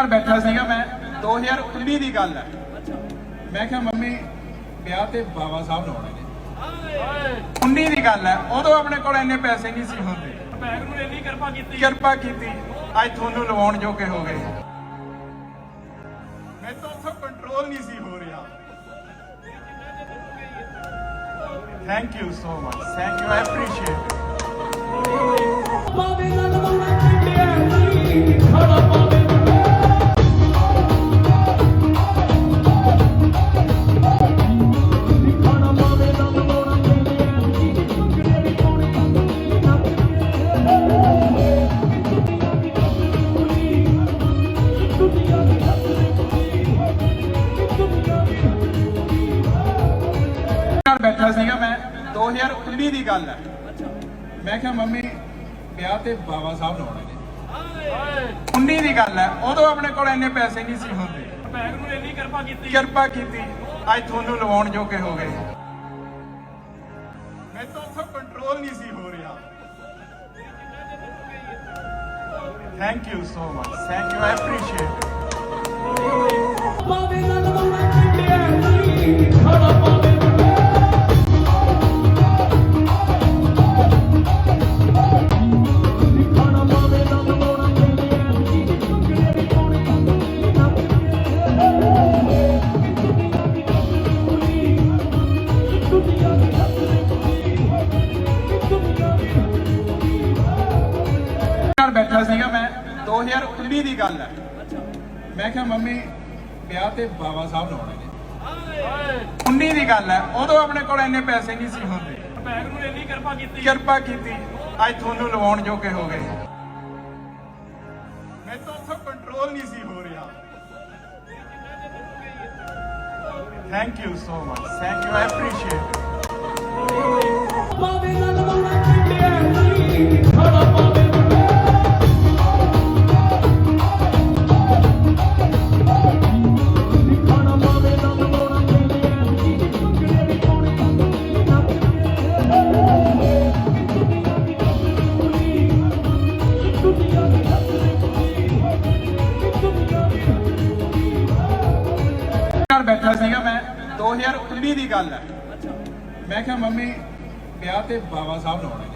ਨਾਲ ਬੈਠਾ ਸੀਗਾ ਮੈਂ 2019 ਦੀ ਗੱਲ ਹੈ। ਮੈਂ ਕਿਹਾ ਮੰਮੀ ਵਿਆਹ ਤੇ ਬਾਬਾ ਸਾਹਿਬ ਨੂੰ ਆਉਣੇ ਨੇ 19 ਦੀ ਗੱਲ ਹੈ। ਉਦੋਂ ਆਪਣੇ ਕੋਲ ਇੰਨੇ ਪੈਸੇ ਨਹੀਂ ਸੀ ਹੁੰਦੇ। ਭੈਣ ਨੂੰ ਇੰਨੀ ਕਿਰਪਾ ਕੀਤੀ। ਕਿਰਪਾ ਕੀਤੀ। ਅੱਜ ਤੁਹਾਨੂੰ ਲਵਾਉਣ ਜੋਗੇ ਹੋ ਗਏ। ਮੈਂ ਤਾਂ ਉੱਥੋਂ ਕੰਟਰੋਲ ਨਹੀਂ ਸੀ ਹੋ ਰਿਹਾ। Thank you so much thank you I appreciate ਪਾਵੇ ਨਾਲ 2019 ਦੀ ਗੱਲ ਹੈ ਮੈਂ ਕਿਹਾ ਮੰਮੀ ਵਿਆਹ ਤੇ ਬਾਬਾ ਸਾਹਿਬ ਨੂੰ ਆਉਣੇ ਨੇ 19 ਦੀ ਗੱਲ ਹੈ ਉਦੋਂ ਆਪਣੇ ਕੋਲ ਇੰਨੇ ਪੈਸੇ ਨਹੀਂ ਸੀ ਹੁੰਦੇ। ਭੈਣ ਨੂੰ ਇੰਨੀ ਕਿਰਪਾ ਕੀਤੀ। ਕਿਰਪਾ ਕੀਤੀ ਅੱਜ ਤੁਹਾਨੂੰ ਲਵਾਉਣ ਜੋਗੇ ਹੋ ਗਏ। ਮੈਂ ਤਾਂ ਉੱਥੋਂ ਕੰਟਰੋਲ ਨਹੀਂ ਸੀ ਹੋ ਰਿਹਾ। Thank you so much thank you I appreciate ਪਾਵੇ ਨਾਲ ਮੋਣਾ ਖੰਡਿਆ ਨਹੀਂ ਖੜਾ ਪਾਵੇ ਨਾਲ ਬੈਠਾ ਸੀਗਾ ਮੈਂ 2019 ਦੀ ਗੱਲ ਹੈ। ਮੈਂ ਕਿਹਾ, ਮੰਮੀ, ਵਿਆਹ ਤੇ ਬਾਬਾ ਸਾਹਿਬ ਨੂੰ ਨੇ। 19 ਦੀ ਗੱਲ ਹੈ। ਉਦੋਂ ਆਪਣੇ ਕੋਲ ਇੰਨੇ ਪੈਸੇ ਨਹੀਂ ਸੀ ਹੁੰਦੇ। ਭੈਣ ਨੂੰ ਇੰਨੀ ਕਿਰਪਾ ਕੀਤੀ। ਕਿਰਪਾ ਕੀਤੀ ਅੱਜ ਤੁਹਾਨੂੰ ਲਵਾਉਣ ਜੋਗੇ ਹੋ ਗਏ। ਮੈਂ ਤਾਂ ਉੱਥੋਂ ਕੰਟਰੋਲ ਨਹੀਂ ਸੀ ਹੋ ਰਿਹਾ। Thank you so much thank you I appreciate 2019 ਦੀ ਗੱਲ ਹੈ। ਮੈਂ ਕਿਹਾ, ਮੰਮੀ, ਵਿਆਹ ਤੇ ਬਾਬਾ ਸਾਹਿਬ ਨੂੰ ਨੇ।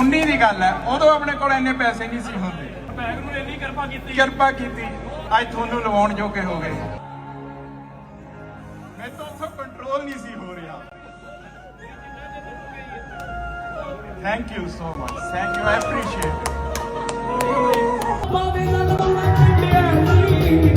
19 ਦੀ ਗੱਲ ਹੈ। ਉਦੋਂ ਆਪਣੇ ਕੋਲ ਇੰਨੇ ਪੈਸੇ ਨਹੀਂ ਸੀ ਹੁੰਦੇ। ਭੈਣ ਨੂੰ ਇੰਨੀ ਕਿਰਪਾ ਕੀਤੀ। ਕਿਰਪਾ ਕੀਤੀ ਅੱਜ ਤੁਹਾਨੂੰ ਲਵਾਉਣ ਜੋਗੇ ਹੋ ਗਏ। ਮੈਂ ਤਾਂ ਉੱਥੋਂ ਕੰਟਰੋਲ ਨਹੀਂ ਸੀ ਹੋ ਰਿਹਾ। Thank you so much thank you I appreciate ਪਾਵੇ ਨਾਲ ਮੋਣਾ ਖੰਡਿਆ ਨਹੀਂ